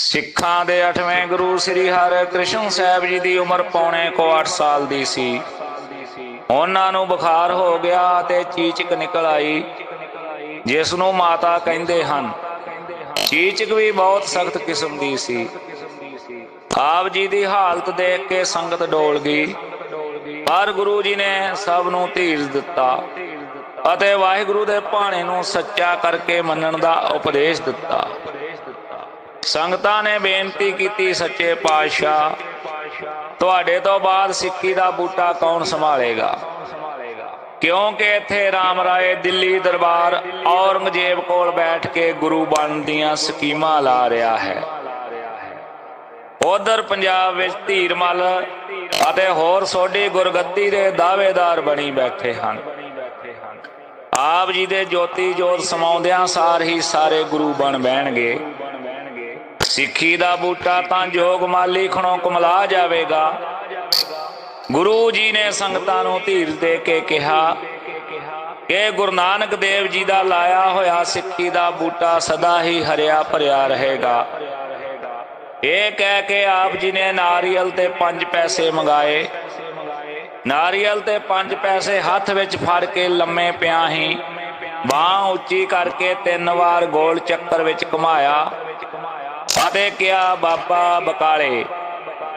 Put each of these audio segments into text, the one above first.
ਸਿੱਖਾਂ ਦੇ 8ਵੇਂ ਗੁਰੂ ਸ੍ਰੀ ਹਰਿਕ੍ਰਿਸ਼ਨ ਸਾਹਿਬ ਜੀ ਦੀ ਉਮਰ ਪੌਣੇ ਕੋ 8 ਸਾਲ ਦੀ ਸੀ। ਉਹਨਾਂ ਨੂੰ ਬੁਖਾਰ ਹੋ ਗਿਆ ਤੇ ਚੀਚਕ ਨਿਕਲ ਆਈ ਜਿਸ ਨੂੰ ਮਾਤਾ ਕਹਿੰਦੇ ਹਨ। ਚੀਚਕ ਵੀ ਬਹੁਤ ਸਖਤ ਕਿਸਮ ਦੀ ਸੀ। ਆਪ ਜੀ ਦੀ ਹਾਲਤ ਦੇਖ ਕੇ ਸੰਗਤ ਡੋਲ ਗਈ। ਪਰ ਗੁਰੂ ਜੀ ਨੇ ਸਭ ਨੂੰ ਧੀਰਜ ਦਿੱਤਾ ਅਤੇ ਵਾਹਿਗੁਰੂ ਦੇ ਭਾਣੇ ਨੂੰ ਸੱਚਾ ਕਰਕੇ ਮੰਨਣ ਦਾ ਉਪਦੇਸ਼ ਦਿੱਤਾ। ਸੰਗਤਾਂ ਨੇ ਬੇਨਤੀ ਕੀਤੀ ਸੱਚੇ ਪਾਤਸ਼ਾਹ। ਤੁਹਾਡੇ ਤੋਂ ਬਾਅਦ ਸਿੱਖੀ ਦਾ ਬੂਟਾ ਕੌਣ ਸੰਭਾਲੇਗਾ? ਕਿਉਂਕਿ ਇੱਥੇ ਰਾਮ ਰਾਏ ਦਿੱਲੀ ਦਰਬਾਰ ਔਰੰਗਜ਼ੇਬ ਕੋਲ ਬੈਠ ਕੇ ਗੁਰੂ ਬਣਨ ਦੀਆਂ ਸਕੀਮਾਂ ਲਾ ਰਿਹਾ ਹੈ। ਉਧਰ ਪੰਜਾਬ ਵਿੱਚ ਧੀਰਮਲ ਅਤੇ ਹੋਰ ਸੋਢੀ ਗੁਰਗੱਦੀ ਦੇ ਦਾਅਵੇਦਾਰ ਬਣੀ ਬੈਠੇ ਹਨ। ਆਪ ਜੀ ਦੇ ਜੋਤੀ ਜੋਤ ਸਮਾਉਂਦਿਆਂ ਸਾਰ ਹੀ ਸਾਰੇ ਗੁਰੂ ਬਣ ਬਹਿਣਗੇ। ਸਿੱਖੀ ਦਾ ਬੂਟਾ ਤਾਂ ਜੋਗ ਮਾਲੀ ਖਣੋ ਕਮਲਾ ਜਾਵੇਗਾ। ਗੁਰੂ ਜੀ ਨੇ ਸੰਗਤਾਂ ਨੂੰ ਧੀਰ ਦੇ ਕੇ ਕਿਹਾ ਕਿ ਗੁਰੂ ਨਾਨਕ ਦੇਵ ਜੀ ਦਾ ਲਾਇਆ ਹੋਇਆ ਸਿੱਖੀ ਦਾ ਬੂਟਾ ਸਦਾ ਹੀ ਹਰਿਆ ਭਰਿਆ ਰਹੇਗਾ। ਇਹ ਕਹਿ ਕੇ ਆਪ ਜੀ ਨੇ ਨਾਰੀਅਲ ਤੇ 5 ਪੈਸੇ ਮੰਗਾਏ। ਨਾਰੀਅਲ ਤੇ 5 ਪੈਸੇ ਹੱਥ ਵਿੱਚ ਫੜ ਕੇ ਲੰਮੇ ਪਿਆ ਹੀ ਬਾਹ ਉੱਚੀ ਕਰਕੇ ਤਿੰਨ ਵਾਰ ਗੋਲ ਚੱਕਰ ਵਿੱਚ ਘੁਮਾਇਆ। ਅਤੇ ਕਿਹਾ ਬਾਬਾ ਬਕਾਲੇ।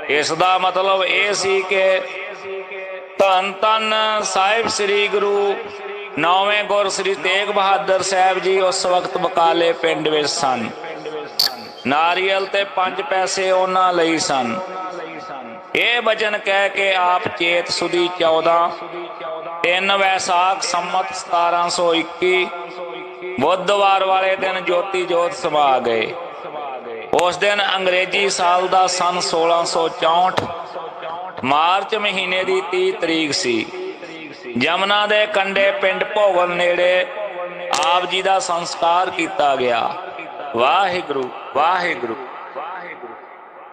ਇਸ ਦਾ ਮਤਲਬ ਇਹ ਸੀ ਕਿ ਧੰਨ ਧੰਨ ਸਾਹਿਬ ਸ੍ਰੀ ਗੁਰੂ ਨੌਵੇਂ ਗੁਰ ਸ੍ਰੀ ਤੇਗ ਬਹਾਦਰ ਸਾਹਿਬ ਜੀ ਉਸ ਵਕਤ ਬਕਾਲੇ ਪਿੰਡ ਵਿੱਚ ਸਨ। ਨਾਰੀਅਲ ਤੇ 5 ਪੈਸੇ ਉਹਨਾਂ ਲਈ ਸਨ। ਇਹ ਵਚਨ ਕਹਿ ਕੇ ਆਪ ਚੇਤ ਸੁਦੀ 14 3 ਵੈਸਾਖ ਸੰਮਤ 1721 ਬੁੱਧਵਾਰ ਵਾਲੇ ਦਿਨ ਜੋਤੀ ਜੋਤ ਸਮਾ ਗਏ। ਉਸ ਦਿਨ ਅੰਗਰੇਜ਼ੀ ਸਾਲ ਦਾ ਸਨ 1664 ਮਾਰਚ ਮਹੀਨੇ ਦੀ 30 ਤਰੀਕ ਸੀ। ਜਮਨਾ ਦੇ ਕੰਡੇ ਪਿੰਡ ਭੋਗਲ ਨੇੜੇ ਆਪ ਜੀ ਦਾ ਸੰਸਕਾਰ ਕੀਤਾ ਗਿਆ। ਵਾਹਿਗੁਰੂ ਵਾਹਿਗੁਰੂ।